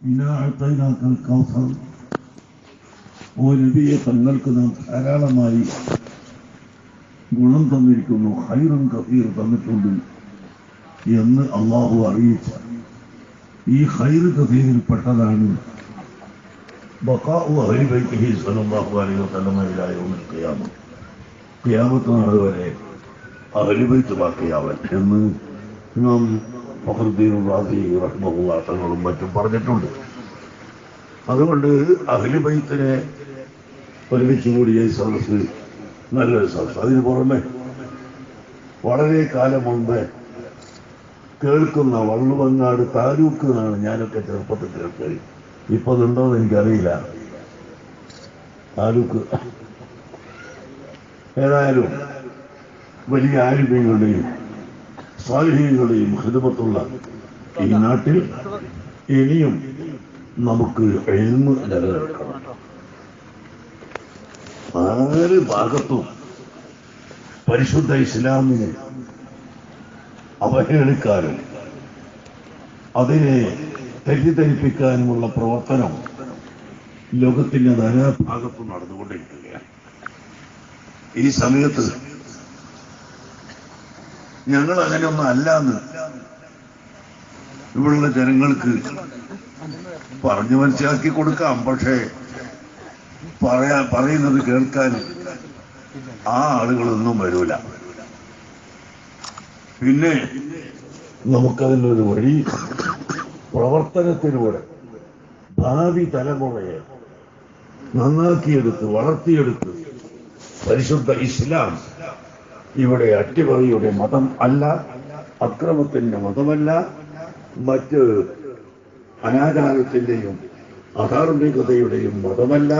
ഇന്നാ അഴ്ത്തൈനാക്കൽ കൗസർ ഓ നബിയെ തങ്ങൾക്ക് നാം ധാരാളമായി ഗുണം തന്നിരിക്കുന്നു ഹൈറും കഫീർ തന്നിട്ടുണ്ട് എന്ന് അള്ളാഹു അറിയിച്ച ഈ ഹൈർ കഫീറിൽ പെട്ടതാണ് ക്യാമത്ത് ബൈത്തിഹി സ്വല്ലല്ലാഹു അലൈഹി വസല്ലമ ഇലാ യൗമിൽ ഖിയാമ. ഖിയാമത്ത് നാൾ വരെ അഹലിബൈത്ത് ബാക്കിയാവൻ എന്ന് ഇമാം തങ്ങളും മറ്റും പറഞ്ഞിട്ടുണ്ട്. അതുകൊണ്ട് അഖിലിബൈത്തിനെ ഒരുമിച്ച് കൂടിയ ഈ സദസ്സ് നല്ലൊരു സദസ്സ്. അതിന് പുറമെ വളരെ കാലം മുമ്പേ കേൾക്കുന്ന വള്ളുവങ്ങാട് താലൂക്ക് എന്നാണ് ഞാനൊക്കെ ചെറുപ്പത്തിൽ കേൾക്കുന്നത് ഇപ്പൊ അതുണ്ടോന്ന് എനിക്കറിയില്ല. താലൂക്ക് ഏതായാലും വലിയ ആരുമയുടെയും സ്വാധീനങ്ങളുടെയും ഹൃദമത്തുള്ള ഈ നാട്ടിൽ ഇനിയും നമുക്ക് എഴുന്ന് നിലനിൽക്കണം. നാല് ഭാഗത്തും പരിശുദ്ധ ഇസ്ലാമിനെ അവഹേളിക്കാനും അതിനെ തെറ്റിദ്ധരിപ്പിക്കാനുമുള്ള പ്രവർത്തനം ലോകത്തിന്റെ നാനാഭാഗത്തും നടന്നുകൊണ്ടിരിക്കുകയാണ്. ഈ സമയത്ത് ഞങ്ങൾ അങ്ങനെയൊന്നും അല്ലാന്ന് ഇവിടെയുള്ള ജനങ്ങൾക്ക് പറഞ്ഞു മനസ്സിലാക്കി കൊടുക്കാം. പക്ഷേ പറയാ പറയുന്നത് കേൾക്കാൻ ആ ആളുകളൊന്നും വരൂല. പിന്നെ നമുക്കതിനൊരു വഴി പ്രവർത്തനത്തിലൂടെ ഭാവി തലമുറയെ നന്നാക്കിയെടുത്ത് വളർത്തിയെടുത്ത് പരിശുദ്ധ ഇസ്ലാം ഇവിടെ അട്ടിമറിയുടെ മതം അല്ല അക്രമത്തിന്റെ മതമല്ല മറ്റ് അനാചാരത്തിന്റെയും അധാർമികതയുടെയും മതമല്ല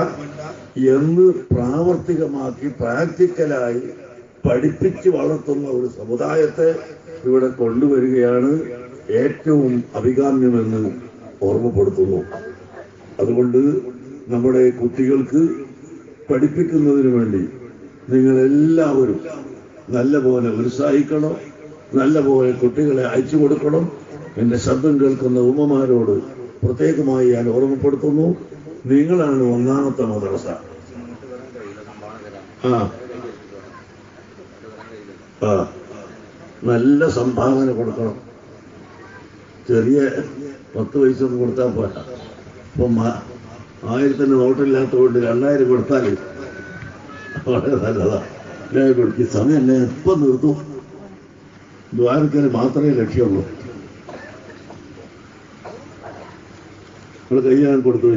എന്ന് പ്രാവർത്തികമാക്കി പ്രാക്ടിക്കലായി പഠിപ്പിച്ച് വളർത്തുന്ന ഒരു സമുദായത്തെ ഇവിടെ കൊണ്ടുവരികയാണ് ഏറ്റവും അഭികാമ്യമെന്ന് ഓർമ്മപ്പെടുത്തുന്നു. അതുകൊണ്ട് നമ്മുടെ കുട്ടികൾക്ക് പഠിപ്പിക്കുന്നതിന് വേണ്ടി നിങ്ങളെല്ലാവരും നല്ല പോലെ ഉത്സാഹിക്കണം നല്ല പോലെ കുട്ടികളെ അയച്ചു കൊടുക്കണം. എന്റെ ശബ്ദം കേൾക്കുന്ന ഉമ്മമാരോട് പ്രത്യേകമായി ഞാൻ ഓർമ്മപ്പെടുത്തുന്നു. നിങ്ങളാണ് ഒന്നാമത്തെ മദ്രസ. ആ. നല്ല സംഭാവന കൊടുക്കണം. ചെറിയ പത്ത് പൈസ ഒന്നും കൊടുത്താൽ പോരാ. ഇപ്പൊ ആയിരത്തിന് നോട്ടില്ലാത്തതുകൊണ്ട് രണ്ടായിരം കൊടുത്താൽ വളരെ നല്ലതാ. ഞാൻ സമയമല്ല എപ്പം നിർത്തും. ദ്വാരക്കൽ മാത്രമേ ലക്ഷ്യമുള്ളൂ. നമ്മൾ കൈ ഞാൻ കൊടുത്തു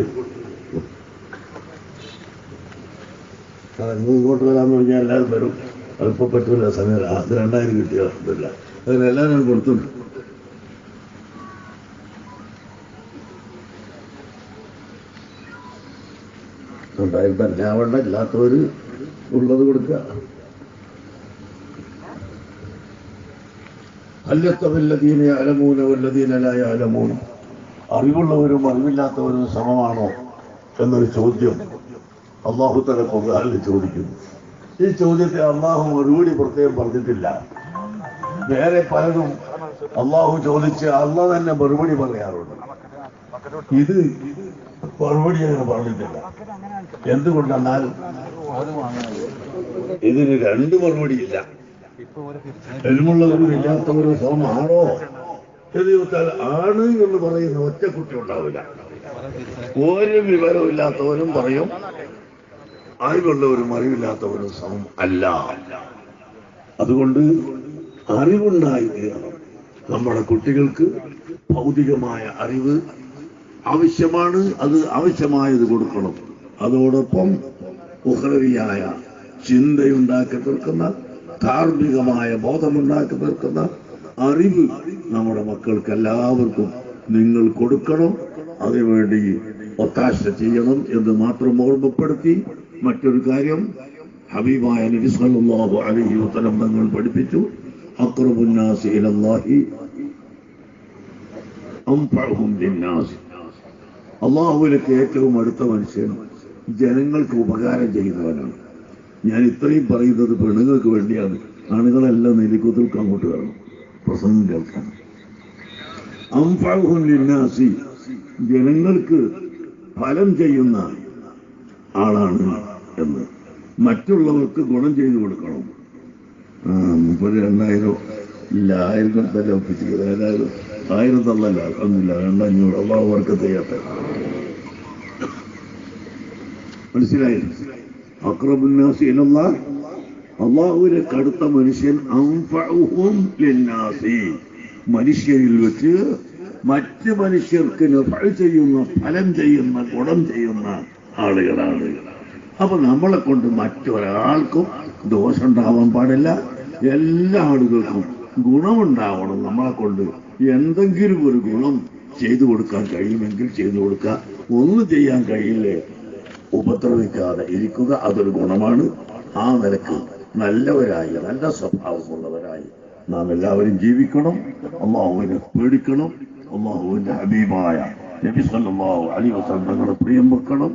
ഇങ്ങോട്ട് വരാമെന്ന് പറഞ്ഞാൽ എല്ലാവരും വരും. അതിപ്പോൾ പറ്റൂല സമയം അത് രണ്ടായിരം കിട്ടിയോ? ഇല്ല അതിനെല്ലാവരും ഞാൻ കൊടുത്തുണ്ട് രണ്ടായിരം തന്നെ ആവണ്ട ഇല്ലാത്തവര് ഉള്ളത് കൊടുക്കുക. അല്ലത്തവല്ലതീന അലമൂന വല്ലതീനലായ അലമൂന അറിവുള്ളവരും അറിവില്ലാത്തവരും സമമാണോ എന്നൊരു ചോദ്യം അള്ളാഹു തല ഖുർആനിൽ ചോദിക്കുന്നു. ഈ ചോദ്യത്തെ അള്ളാഹു മറുപടി പ്രത്യേകം പറഞ്ഞിട്ടില്ല. വേറെ പലതും അള്ളാഹു ചോദിച്ച് അള്ളാഹ് തന്നെ മറുപടി പറയാറുണ്ട്. ഇത് മറുപടി അങ്ങനെ പറഞ്ഞിട്ടില്ല. എന്തുകൊണ്ടെന്നാൽ ഇതിന് രണ്ട് മറുപടിയില്ല. എലുമുള്ളവരും ഇല്ലാത്തവരും സമമാണോ എന്ന് ചോദിച്ചാൽ ആണ് എന്ന് പറയുന്ന ഒറ്റ കുട്ടി ഉണ്ടാവില്ല. ഒരു വിവരവും ഇല്ലാത്തവരും പറയും. അറിവുള്ളവരും അറിവില്ലാത്തവരും സമം അല്ല. അതുകൊണ്ട് അറിവുണ്ടായി തീരണം. നമ്മുടെ കുട്ടികൾക്ക് ഭൗതികമായ അറിവ് ആവശ്യമാണ്. അത് ആവശ്യമായത് കൊടുക്കണം. അതോടൊപ്പം ഉഹ്രവിയായ ചിന്തയുണ്ടാക്കി തീർക്കുന്ന ധാർമ്മികമായ ബോധമുണ്ടാക്കി തീർക്കുന്ന അറിവ് നമ്മുടെ മക്കൾക്ക് എല്ലാവർക്കും നിങ്ങൾ കൊടുക്കണം. അതിനുവേണ്ടി ഒത്താശ ചെയ്യണം എന്ന് മാത്രം ഓർമ്മപ്പെടുത്തി മറ്റൊരു കാര്യം ഹബീബായ നബി സല്ലല്ലാഹു അലൈഹി തങ്ങൾ പഠിപ്പിച്ചു ലിന്നാസ്. അള്ളാഹുവിലേക്ക് ഏറ്റവും അടുത്ത മനുഷ്യൻ ജനങ്ങൾക്ക് ഉപകാരം ചെയ്യുന്നവനാണ്. ഞാൻ ഇത്രയും പറയുന്നത് പെണ്ണുങ്ങൾക്ക് വേണ്ടിയാണ്. ആണുങ്ങളെല്ലാം നെലിക്കുതൽക്ക് അങ്ങോട്ട് വരണം. പ്രസംഗം കേൾക്കാൻ അംഫഅഹും ലിന്നാസി ജനങ്ങൾക്ക് ഫലം ചെയ്യുന്ന ആളാണ് എന്ന്. മറ്റുള്ളവർക്ക് ഗുണം ചെയ്തു കൊടുക്കണം. മുപ്പത് രണ്ടായിരം ഇല്ല ആയിരം തന്നെ ഒപ്പിച്ചിരിക്കുന്നത് ഏതായാലും ആയിരം തള്ളല്ല ഒന്നില്ല രണ്ടഞ്ഞൂറ് അള്ളാഹു വർക്ക് ചെയ്യട്ടെ. മനസ്സിലായി? അക്രബുന്നാസി കടുത്ത മനുഷ്യൻ മനുഷ്യരിൽ വെച്ച് മറ്റ് മനുഷ്യർക്ക് ചെയ്യുന്ന ഫലം ചെയ്യുന്ന ഗുണം ചെയ്യുന്ന ആളുകളാണ്. അപ്പൊ നമ്മളെ കൊണ്ട് മറ്റൊരാൾക്കും ദോഷം ഉണ്ടാവാൻ പാടില്ല. എല്ലാ ആളുകൾക്കും ഗുണമുണ്ടാവണം നമ്മളെ കൊണ്ട്. എന്തെങ്കിലും ഒരു ഗുണം ചെയ്തു കൊടുക്കാൻ കഴിയുമെങ്കിൽ ചെയ്തു കൊടുക്കുക. ഒന്നും ചെയ്യാൻ കഴിയില്ലേ? ഉപദ്രവിക്കാതെ ഇരിക്കുക അതൊരു ഗുണമാണ് ആ നിലക്ക് നല്ലവരായി നല്ല സ്വഭാവമുള്ളവരായി നാം എല്ലാവരും ജീവിക്കണം അള്ളാഹുവിനെ പേടിക്കണം അള്ളാഹുവിന്റെ ഹബീബായ നബി സല്ലല്ലാഹു അലൈഹി വസല്ലം തങ്ങളുടെ പ്രിയം വെക്കണം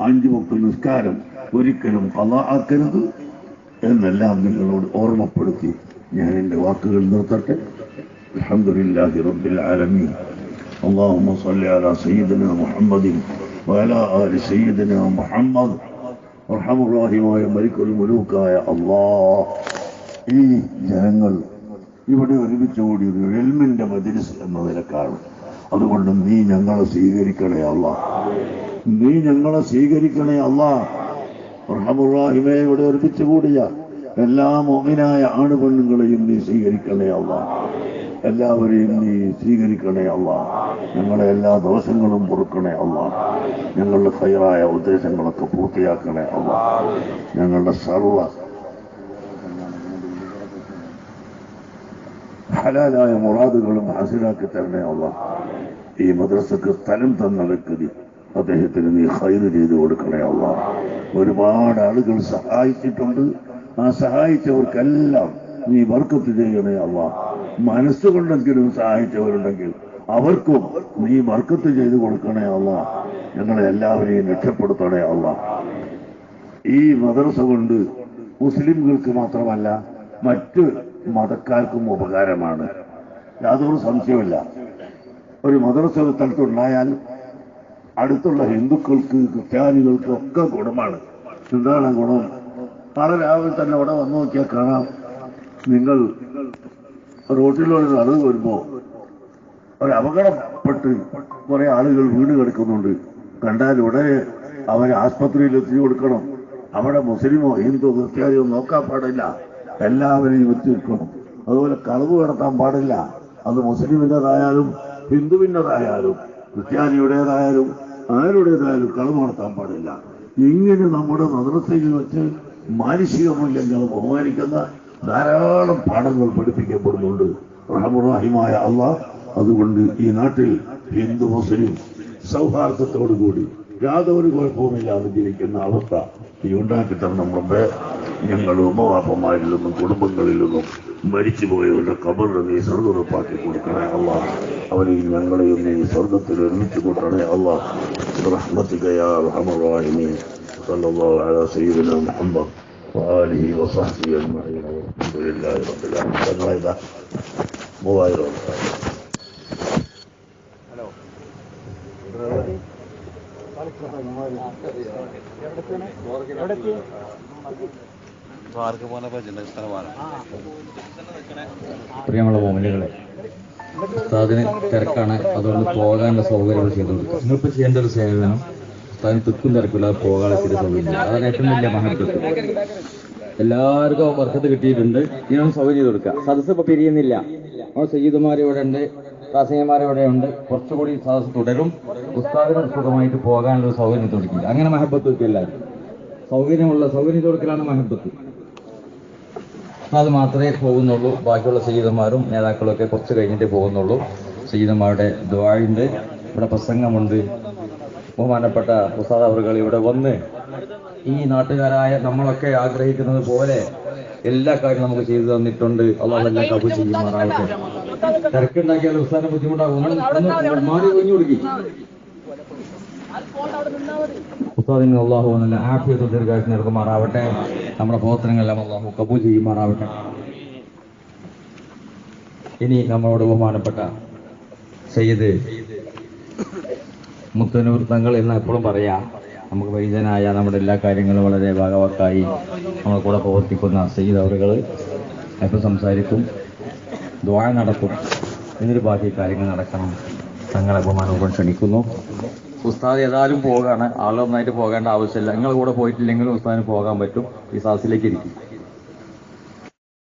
അഞ്ചു വക്ത നിസ്കാരം ഒരിക്കലും കല ആക്കരുത് എന്നെല്ലാം നിങ്ങളോട് ഓർമ്മപ്പെടുത്തി ഞാൻ എൻ്റെ വാക്കുകൾ നിർത്തട്ടെ അൽഹംദുലില്ലാഹി റബ്ബിൽ ആലമീൻ اللهم صل على سيدنا محمد وعلى آل سيدنا محمد അർഹമുറാഹിമായ മരിക്കൊരു മുലൂക്കായ അള്ളാ ഈ ജനങ്ങൾ ഇവിടെ ഒരുമിച്ച് കൂടിയത് എൽമിന്റെ മജിലിസ് എന്ന നിലക്കാണ് അതുകൊണ്ട് നീ ഞങ്ങളെ സ്വീകരിക്കണേ അല്ല നീ ഞങ്ങളെ സ്വീകരിക്കണേ അല്ല അർഹമുറാഹിമെ ഇവിടെ ഒരുമിച്ച് കൂടിയ എല്ലാ മോമിനായ ആണുപെണ്ണുങ്ങളെയും നീ സ്വീകരിക്കണേ അല്ല എല്ലാവരെയും നീ സ്വീകരിക്കണേ അല്ല ഞങ്ങളെ എല്ലാ ദിവസങ്ങളും പൊറുക്കണേ അല്ല ഞങ്ങളുടെ ഹൈറായ ഉദ്ദേശങ്ങളൊക്കെ പൂർത്തിയാക്കണേ അല്ല ഞങ്ങളുടെ സർവ ഹലാലായ മുറാദുകളും ഹാസിലാക്കി തരണേ അല്ല ഈ മദ്രസക്ക് സ്ഥലം തന്ന വ്യക്തി അദ്ദേഹത്തിന് നീ ഹൈറ് ചെയ്തു കൊടുക്കണേ അല്ല ഒരുപാട് ആളുകൾ സഹായിച്ചിട്ടുണ്ട്. ആ സഹായിച്ചവർക്കെല്ലാം നീ വർക്കത്ത് ചെയ്യണേ അല്ല മനസ്സുകൊണ്ടെങ്കിലും സഹായിച്ചവരുണ്ടെങ്കിൽ അവർക്കും നീ വർക്കത്ത് ചെയ്തു കൊടുക്കണേ അല്ല ഞങ്ങളെ എല്ലാവരെയും രക്ഷപ്പെടുത്തണേ അല്ല ഈ മദ്രസ കൊണ്ട് മുസ്ലിംകൾക്ക് മാത്രമല്ല മറ്റ് മതക്കാർക്കും ഉപകാരമാണ്. യാതൊരു സംശയമില്ല ഒരു മദ്രസ സ്ഥലത്തുണ്ടായാൽ അടുത്തുള്ള ഹിന്ദുക്കൾക്ക് ക്രിസ്ത്യാനികൾക്ക് ഒക്കെ ഗുണമാണ്. എന്താണ് ഗുണം? നാളെ രാവിലെ തന്നെ അവിടെ വന്നു നോക്കിയാൽ കാണാം. നിങ്ങൾ റോട്ടിലൂടെ നടന്നു വരുമ്പോ ഒരു അപകടപ്പെട്ട് കുറെ ആളുകൾ വീണ് കിടക്കുന്നുണ്ട്. കണ്ടാൽ ഉടനെ അവരെ ആസ്പത്രിയിൽ എത്തിച്ചു കൊടുക്കണം. അവിടെ മുസ്ലിമോ ഹിന്ദു ക്രിസ്ത്യാനിയോ നോക്കാൻ പാടില്ല. എല്ലാവരെയും എത്തിക്കണം അതുപോലെ കളവ് കടത്താൻ പാടില്ല. അത് മുസ്ലിമിന്റെതായാലും ഹിന്ദുവിന്റെതായാലും ക്രിസ്ത്യാനിയുടേതായാലും ആരുടേതായാലും കളവ് നടത്താൻ പാടില്ല. ഇങ്ങനെ നമ്മുടെ മദ്രസയിൽ വെച്ച് മാനുഷിക മൂല്യങ്ങൾ ബഹുമാനിക്കുന്ന ധാരാളം പാഠങ്ങൾ പഠിപ്പിക്കപ്പെടുന്നുണ്ട്. റഹമുറാഹിമായ അള്ളാഹ് അതുകൊണ്ട് ഈ നാട്ടിൽ ഹിന്ദു മുസ്ലിം സൗഹാർദ്ദത്തോടുകൂടി യാതൊരു കുഴപ്പവുമില്ലാതെ ജീവിക്കുന്ന അവസ്ഥ ഈ ഉണ്ടാക്കി തരണം മുമ്പേ ഞങ്ങൾ ഉമ്മവാപ്പന്മാരിൽ നിന്നും കുടുംബങ്ങളിൽ നിന്നും മരിച്ചുപോയവരുടെ കബറിന് നീ സ്വർഗുറപ്പാക്കി കൊടുക്കണേ അല്ല അവരെയും ഞങ്ങളെയും നീ സ്വർഗത്തിൽ ഒരുമിച്ച് കൂട്ടണേ അല്ല റഹീമീൻ. സല്ലല്ലാഹു അലാ സയ്യിദിനാ മുഹമ്മദ്. وآله وصحبه أجمعين والحمد لله رب العالمين ഞങ്ങളിതാ മൂവായിരം പ്രിയമുള്ള മോമിനുകളെ ഉസ്താദിന് തിരക്കാണ് അതുകൊണ്ട് പോകാനുള്ള സൗകര്യങ്ങൾ ചെയ്തു കൊടുക്കുക നിങ്ങളിപ്പോൾ ചെയ്യേണ്ട ഒരു സേവനം ഉസ്താദിന് തുക്കും തിരക്കില്ലാതെ പോകാതെ സൗകര്യം അതാണ് ഏറ്റവും വലിയ മഹത്വം. എല്ലാവർക്കും വർക്കത്ത് കിട്ടിയിട്ടുണ്ട്. ഇനി സൗകര്യം ചെയ്ത് കൊടുക്കുക സദസ്സ് ഇപ്പൊ പിരിയുന്നില്ല. നമ്മൾ സയ്യിദുമാർ ഇവിടെ ഉണ്ട് കാസിയമാർ ഇവിടെ ഉണ്ട്. കുറച്ചുകൂടി സദസ്സ് തുടരും. ഉസ്താദിനും സുഖമായിട്ട് പോകാനുള്ള സൗകര്യം തുടക്കില്ല അങ്ങനെ മഹബത്ത് വെക്കുക എല്ലാവരും. സൗകര്യമുള്ള സൗകര്യം കൊടുക്കലാണ് മഹബത്ത്. അത് മാത്രമേ പോകുന്നുള്ളൂ. ബാക്കിയുള്ള സയ്യിദന്മാരും നേതാക്കളും ഒക്കെ കുറച്ച് കഴിഞ്ഞിട്ടേ പോകുന്നുള്ളൂ. സയ്യിദന്മാരുടെ ദ്വാഴുണ്ട് ഇവിടെ പ്രസംഗമുണ്ട്. ബഹുമാനപ്പെട്ട പ്രസാദ് അവർ ഇവിടെ വന്ന് ഈ നാട്ടുകാരായ നമ്മളൊക്കെ ആഗ്രഹിക്കുന്നത് പോലെ എല്ലാ കാര്യവും നമുക്ക് ചെയ്തു തന്നിട്ടുണ്ട്. അള്ളാഹ് എല്ലാം കബു ചെയ്യുമാറാവട്ടെ. തിരക്കുണ്ടാക്കിയാൽ ഉസ്താദിന് ബുദ്ധിമുട്ടാകും മാറി ഒഴിഞ്ഞു കൊടുക്കി. ഉസ്താദിന് അള്ളാഹു നല്ല ആഫിയത്ത് ദീർഘായുസ് നൽകുമാറാവട്ടെ. നമ്മുടെ പ്രവർത്തനങ്ങളെല്ലാം അള്ളാഹു കബൂ ചെയ്യുമാറാവട്ടെ. ഇനി നമ്മളോട് ബഹുമാനപ്പെട്ട സയ്യിദ് മുത്തനൂർ തങ്ങൾ എന്ന് എപ്പോഴും പറയാം. നമുക്ക് വൈദ്യനായ നമ്മുടെ എല്ലാ കാര്യങ്ങളും വളരെ ഭാഗവാക്കായി നമ്മളെ കൂടെ പ്രവർത്തിക്കുന്ന സയ്യിദ് അവറുകൾ എപ്പോൾ സംസാരിക്കും ദ്വാ നടക്കും എന്നിട്ട് ബാക്കി കാര്യങ്ങൾ നടക്കണം. തങ്ങളെ ബഹുമാനപൂർവം ക്ഷണിക്കുന്നു. ഉസ്താദ് ഏതായാലും പോകാണ് ആളൊന്നായിട്ട് പോകേണ്ട ആവശ്യമില്ല. നിങ്ങളുടെ കൂടെ പോയിട്ടില്ലെങ്കിലും ഉസ്താദിന് പോകാൻ പറ്റും. ഈ സാസിലേക്ക് ഇരിക്കും.